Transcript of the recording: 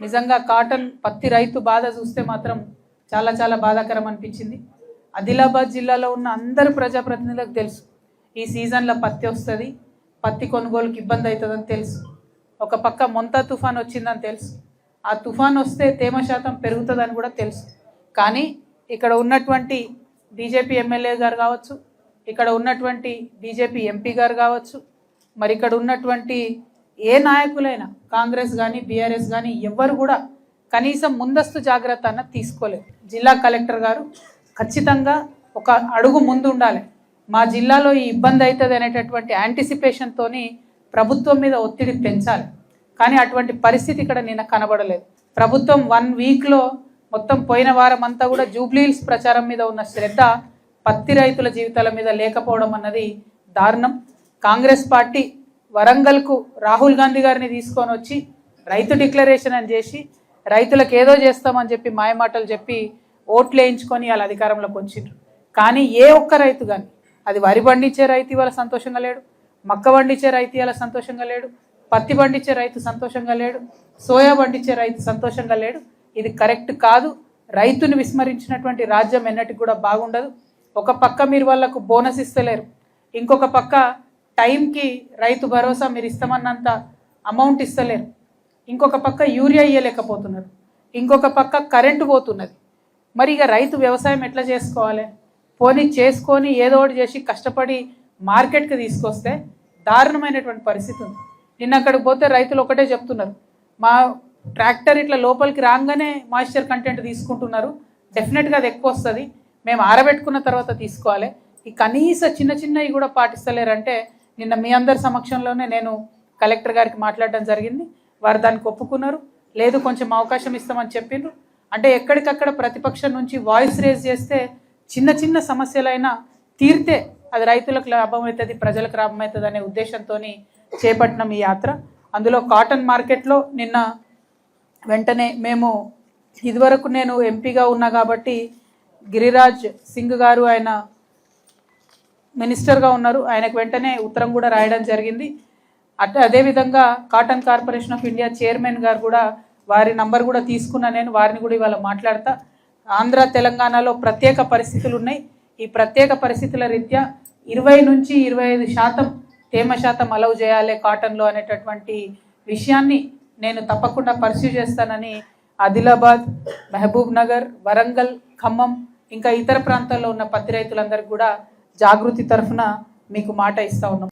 నిజంగా కాటన్ పత్తి రైతు బాధ చూస్తే మాత్రం చాలా చాలా బాధాకరం అనిపించింది. ఆదిలాబాద్ జిల్లాలో ఉన్న అందరు ప్రజాప్రతినిధులకు తెలుసు. ఈ సీజన్లో పత్తి వస్తుంది పత్తి కొనుగోలుకి ఇబ్బంది అవుతుందని తెలుసు. ఒక పక్క మొంతా తుఫాన్ వచ్చిందని తెలుసు. ఆ తుఫాన్ వస్తే తేమ శాతం పెరుగుతుందని కూడా తెలుసు. కానీ ఇక్కడ ఉన్నటువంటి బీజేపీ ఎమ్మెల్యే గారు కావచ్చు ఇక్కడ ఉన్నటువంటి బీజేపీ ఎంపీ గారు కావచ్చు మరి ఇక్కడ ఉన్నటువంటి ఏ నాయకులైనా కాంగ్రెస్ కానీ బీఆర్ఎస్ కానీ ఎవ్వరు కూడా కనీసం ముందస్తు జాగ్రత్త అన్న తీసుకోలేదు. జిల్లా కలెక్టర్ గారు ఖచ్చితంగా ఒక అడుగు ముందు ఉండాలి. మా జిల్లాలో ఈ ఇబ్బంది అవుతుంది అనేటటువంటి యాంటిసిపేషన్తోని ప్రభుత్వం మీద ఒత్తిడి పెంచాలి. కానీ అటువంటి పరిస్థితి ఇక్కడ నిన్న కనబడలేదు. ప్రభుత్వం వన్ వీక్లో మొత్తం పోయిన వారం అంతా కూడా జూబ్లీహిల్స్ ప్రచారం మీద ఉన్న శ్రద్ధ పత్తి రైతుల జీవితాల మీద లేకపోవడం అన్నది దారుణం. కాంగ్రెస్ పార్టీ వరంగల్కు రాహుల్ గాంధీ గారిని తీసుకొని వచ్చి రైతు డిక్లరేషన్ అని చేసి రైతులకు ఏదో చేస్తామని చెప్పి మాయమాటలు చెప్పి ఓట్లు వేయించుకొని వాళ్ళ అధికారంలోకి వచ్చిండ్రు. కానీ ఏ ఒక్క రైతు కానీ అది వరి పండించే రైతు ఇవాళ సంతోషంగా లేడు మక్క పండించే రైతు ఇవాళ సంతోషంగా లేడు పత్తి పండించే రైతు సంతోషంగా లేడు సోయా పండించే రైతు సంతోషంగా లేడు. ఇది కరెక్ట్ కాదు. రైతుని విస్మరించినటువంటి రాజ్యం ఎన్నటికి కూడా బాగుండదు. ఒక పక్క మీరు వాళ్ళకు బోనస్ ఇస్తలేరు ఇంకొక పక్క టైంకి రైతు భరోసా మీరు ఇస్తామన్నంత అమౌంట్ ఇస్తలేరు. ఇంకొక పక్క యూరియా ఇయ్యలేకపోతున్నారు. ఇంకొక పక్క కరెంటు పోతున్నది. మరి ఇక రైతు వ్యవసాయం ఎట్లా చేసుకోవాలి? పోనీ చేసుకొని ఏదో ఒకటి చేసి కష్టపడి మార్కెట్కి తీసుకొస్తే దారుణమైనటువంటి పరిస్థితి ఉంది. నిన్న అక్కడికి పోతే రైతులు ఒకటే చెప్తున్నారు. మా ట్రాక్టర్ ఇట్లా లోపలికి రాగానే మాయిశ్చర్ కంటెంట్ తీసుకుంటున్నారు. డెఫినెట్గా అది ఎక్కువ వస్తుంది. మేము ఆరబెట్టుకున్న తర్వాత తీసుకోవాలి. ఈ కనీస చిన్న చిన్నవి కూడా పాటిస్తలేరంటే నిన్న మీ అందరి సమక్షంలోనే నేను కలెక్టర్ గారికి మాట్లాడడం జరిగింది. వారు దానికి ఒప్పుకున్నారు. లేదు కొంచెం అవకాశం ఇస్తామని చెప్పిండ్రు. అంటే ఎక్కడికక్కడ ప్రతిపక్షం నుంచి వాయిస్ రేజ్ చేస్తే చిన్న చిన్న సమస్యలైనా తీరితే అది రైతులకు లాభం అవుతుంది ప్రజలకు లాభం అవుతుంది అనే ఉద్దేశంతో చేపట్టిన ఈ యాత్ర. అందులో కాటన్ మార్కెట్లో నిన్న వెంటనే మేము ఇదివరకు నేను ఎంపీగా ఉన్నా కాబట్టి గిరిరాజ్ సింగ్ గారు ఆయన మినిస్టర్గా ఉన్నారు. ఆయనకు వెంటనే ఉత్తరం కూడా రాయడం జరిగింది. అట్ అదేవిధంగా cotton corporation of India chairman గారు కూడా వారి నంబర్ కూడా తీసుకున్నా నేను. వారిని కూడా ఇవాళ మాట్లాడతా. ఆంధ్ర తెలంగాణలో ప్రత్యేక పరిస్థితులు ఉన్నాయి. ఈ ప్రత్యేక పరిస్థితుల రీత్యా ఇరవై నుంచి ఇరవై ఐదు శాతం తేమ శాతం అలౌ చేయాలి కాటన్లో అనేటటువంటి విషయాన్ని నేను తప్పకుండా పర్సూ చేస్తానని ఆదిలాబాద్ మహబూబ్ నగర్ వరంగల్ ఖమ్మం ఇంకా ఇతర ప్రాంతాల్లో ఉన్న పత్తి రైతులందరికీ కూడా జాగృతి తరఫున మీకు మాట ఇస్తా ఉన్నాం.